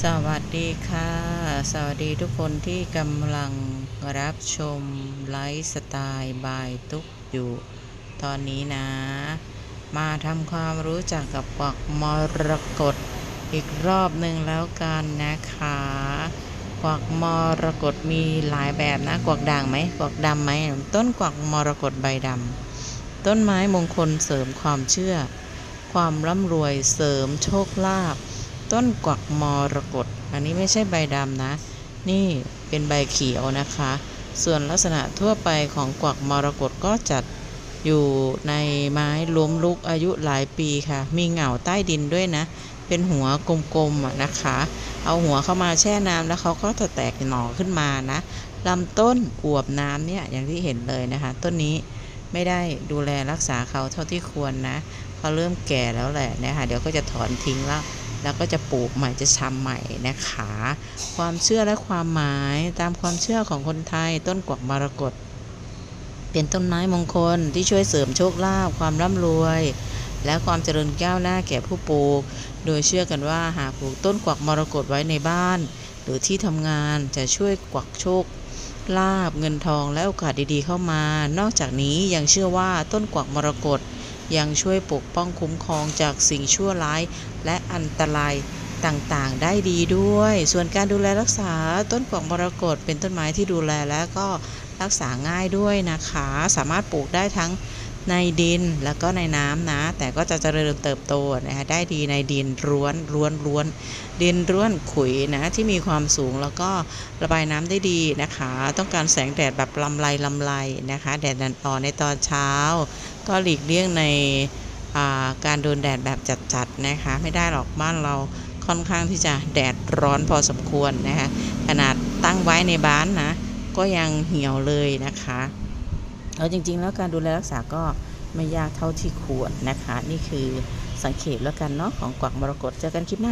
สวัสดีค่ะ สวัสดีทุกคนที่กำลังรับชมไลฟ์สไตล์บายตุกอยู่ ตอนนี้นะ มาทำความรู้จักกับกวักมรกตอีกรอบหนึ่งแล้วกันนะคะกวักมรกตมีหลายแบบนะ กวักด่างไหมกวักดำไหมต้นกวักมรกตใบดำต้นไม้มงคลเสริมความเชื่อ ความร่ำรวยเสริมโชคลาภ ต้นกวักมรกตอันนี้ไม่ใช่ใบดำนะ นี่เป็นใบเขียวนะคะ ส่วนลักษณะทั่วไปของกวักมรกตก็จัดอยู่ในไม้ล้มลุกอายุหลายปีค่ะ มีเหงาใต้ดินด้วยนะ เป็นหัวกลมๆนะคะ เอาหัวเข้ามาแช่น้ำแล้วเขาก็จะแตกหน่อขึ้นมานะลำต้นอวบน้ำเนี่ยอย่างที่เห็นเลยนะคะ ต้นนี้ไม่ได้ดูแลรักษาเขาเท่าที่ควรนะเขาเริ่มแก่แล้วแหละนะคะเดี๋ยวก็จะถอนทิ้งแล้ว แล้วก็จะปลูกใหม่จะชำใหม่นะคะ ความเชื่อและความหมายตามความเชื่อของคนไทยต้นกวักมรกตเป็นต้นไม้มงคลที่ช่วยเสริมโชคลาภความร่ำรวย และความเจริญก้าวหน้าแก่ผู้ปลูก โดยเชื่อกันว่าหากปลูกต้นกวักมรกตไว้ในบ้าน หรือที่ทำงานจะช่วยกวักโชคลาบเงินทองและโอกาสดีๆเข้ามา นอกจากนี้ยังเชื่อว่าต้นกวักมรกต ยังช่วยปกป้องคุ้มครองจากสิ่งชั่วร้ายและอันตรายต่างๆ ได้ดีด้วย ส่วนการดูแลรักษาต้นกวักมรกตเป็นต้นไม้ที่ดูแลและก็รักษาง่ายด้วยนะคะ สามารถปลูกได้ทั้งในดินแล้วก็ในน้ำนะ แต่ก็จะเจริญเติบโตนะคะได้ดีในดินร้วนร้วนร้วน ดินร่วนขุยนะที่มีความสูงแล้วก็ระบายน้ำได้ดีนะคะ ต้องการแสงแดดแบบลำไรลำไรนะคะ แดดอ่อนในตอนเช้า ก็หลีกเลี่ยงในาการโดนแดดแบบจัดๆนะคะไม่ได้หรอกบ้านเราค่อนข้างที่จะแดดร้อนพอสมควรนะคะขนาดตั้งไว้ในบ้านนะก็ยังเหี่ยวเลยนะคะเอาจริง ๆ แล้วการดูแลรักษาก็ไม่ยากเท่าที่ควรนะคะ นี่คือสังเกตแล้วกันเนาะของกวักมรกตเจอกันคลิปหน้า